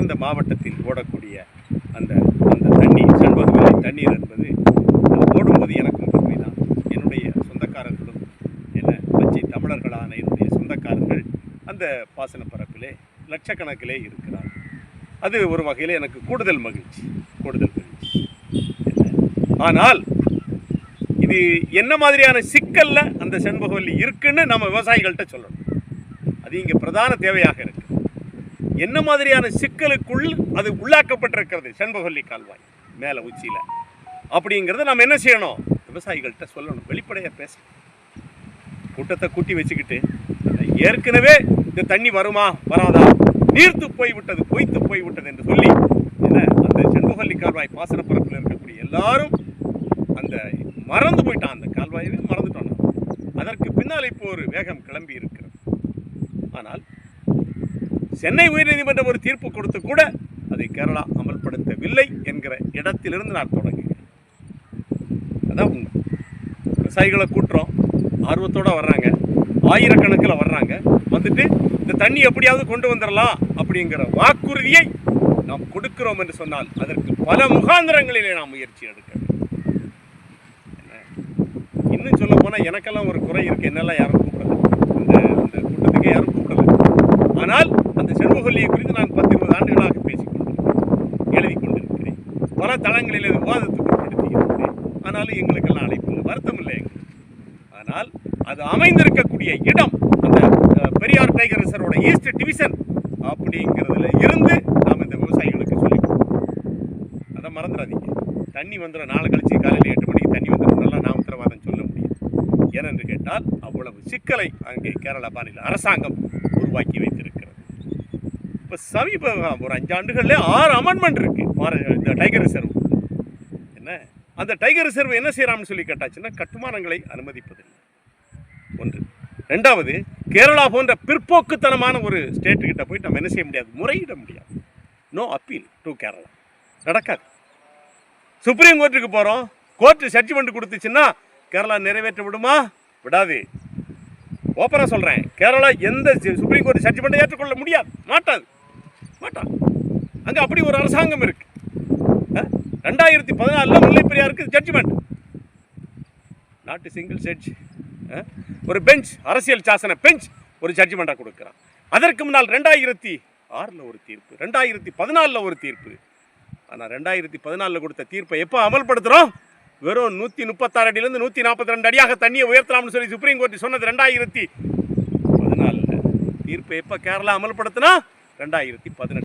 சிறந்த மாவட்டத்தில் ஓடக்கூடிய அந்த அந்த தண்ணீர் செண்பகவிலை தண்ணீர் என்பது அது ஓடும்போது எனக்கும் பெருமை தான் என்னுடைய சொந்தக்காரர்களும் என்ன பச்சை தமிழர்களான என்னுடைய சொந்தக்காரர்கள் அந்த பாசன பரப்பிலே லட்சக்கணக்கிலே இருக்கிறார். அது ஒரு வகையில் எனக்கு கூடுதல் மகிழ்ச்சி கூடுதல் மகிழ்ச்சி. என்ன? ஆனால் இது என்ன மாதிரியான சிக்கலில் அந்த செண்பகவல்லி இருக்குன்னு நம்ம விவசாயிகள்கிட்ட சொல்லணும். அது இங்கே பிரதான தேவையாக இருக்குது என்ன மாதிரியான சிக்கலுக்குள் அது உள்ளாக்கப்பட்டிருக்கிறது? செண்பகொல்லி கால்வாய் மேலே உச்சியில். அப்படிங்கிறத நம்ம என்ன செய்யணும்? விவசாயிகள்கிட்ட சொல்லணும். வெளிப்படையாக பேச. கூட்டத்தை கூட்டி வச்சுக்கிட்டு ஏற்கனவே இந்த தண்ணி வருமா வராதா? நீர்த்து போய் விட்டது பொய்த்து போய் விட்டது என்று சொல்லி என்ன அந்த செண்பகொல்லி கால்வாய் பாசன பரப்பில் இருக்கக்கூடிய எல்லாரும் அந்த மறந்து போயிட்டான். அந்த கால்வாயவே மறந்துட்டோம் அதற்கு பின்னால் இப்போ ஒரு வேகம் கிளம்பி இருக்கு. சென்னை உயர்நீதிமன்றம் ஒரு தீர்ப்பு கொடுத்து கூட அதை கேரளா அமல்படுத்தவில்லை என்கிற இடத்திலிருந்து நான் தொடங்குகிறேன். அதான் உண்மை. விவசாயிகளை கூட்டுறோம் ஆர்வத்தோடு வர்றாங்க ஆயிரக்கணக்கில் வர்றாங்க. வந்துட்டு இந்த தண்ணி எப்படியாவது கொண்டு வந்துடலாம் அப்படிங்கிற வாக்குறுதியை நாம் கொடுக்கிறோம் என்று சொன்னால் அதற்கு பல முகாந்திரங்களிலே நாம் முயற்சி எடுக்க இன்னும் சொல்ல போனால் எனக்கெல்லாம் ஒரு குறை இருக்கு. என்னெல்லாம் யாரும் கூப்பிடல. இந்த இந்த கூட்டத்துக்கு யாரும் கூப்பிடல. ஆனால் அந்த குறித்து நான் பத்து இருபது ஆண்டுகளாக பேசிக்கொண்டிருக்கிறேன் எழுதி கொண்டிருக்கிறேன் பல தளங்களில் இது விவாதத்துக்கு உட்படுத்தி ஆனாலும் எங்களுக்கெல்லாம் அழைப்பு இல்லை வருத்தம் இல்லை எங்களுக்கு ஆனால் அது அமைந்திருக்கக்கூடிய இடம் அந்த பெரியார் டைகர் ரிசர்வோட ஈஸ்ட் டிவிஷன் அப்படிங்கிறதுல இருந்து நாம் இந்த விவசாயிகளுக்கு சொல்லிக் கொடுக்கணும். அதை மறந்துடாதீங்க. தண்ணி வந்துடும் நாலு கழிச்சு காலையில் எட்டு மணிக்கு தண்ணி வந்துடும் நல்லா நான் உத்தரவாதம் சொல்ல முடியும் ஏனென்று கேட்டால் அவ்வளவு சிக்கலை அங்கே கேரளா மாநில அரசாங்கம் உருவாக்கி வைத்திருக்கு சமீப ஒரு அஞ்சு ஆண்டுகளில் ஆறு அமெண்ட்மெண்ட் இருக்கு. பார- இந்த டைகர் ரிசர்வ் என்ன? அந்த டைகர் ரிசர்வ் என்ன செய்யறான்னு சொல்லி கேட்டாச்சுன்னா கட்டுமானங்களை அனுமதிப்பதில்லை. ஒன்று. ரெண்டாவது கேரளா போன்ற பிற்போக்குத்தனமான ஒரு ஸ்டேட்டு கிட்ட போய் நம்ம என்ன செய்ய முடியாது? முறையிட முடியாது. No appeal to Kerala. நடக்காது. சுப்ரீம் கோர்ட்டுக்கு போகிறோம் கோர்ட்டு ஜட்ஜ்மெண்ட் கொடுத்துச்சுன்னா கேரளா நிறைவேற்ற விடுமா? விடாது. ஓப்பனாக சொல்கிறேன் கேரளா எந்த சுப்ரீம் கோர்ட் ஜட்ஜ்மெண்ட்டை ஏற்றுக்கொள்ள முடியாது. மாட்டாது. மாட்டான் அங்கே அப்படி ஒரு அரசாங்கம் இருக்கு. ரெண்டாயிரத்தி பதினாலில் முல்லை பெரியாருக்கு ஜட்ஜ்மெண்ட் நாட்டு சிங்கிள் ஜட்ஜ் ஒரு பெஞ்ச் அரசியல் சாசன பெஞ்ச் ஒரு ஜட்ஜ்மெண்ட்டாக கொடுக்குறான். அதற்கு முன்னால் ரெண்டாயிரத்தி ஆறில் ஒரு தீர்ப்பு ரெண்டாயிரத்தி பதினாலில் ஒரு தீர்ப்பு. ஆனால் ரெண்டாயிரத்தி பதினாலில் கொடுத்த தீர்ப்பை எப்போ அமல்படுத்துகிறோம் வெறும் நூற்றி முப்பத்தாறு அடியிலேருந்து நூற்றி நாற்பத்தி ரெண்டு அடியாக தண்ணியை உயர்த்தலாம்னு சொல்லி சுப்ரீம் கோர்ட் சொன்னது ரெண்டாயிரத்தி பதினாலில். தீர்ப்பை எப்போ கேரளா அமல்படுத்தினா? ரெண்டாயிரத்தி பதினெட்டு.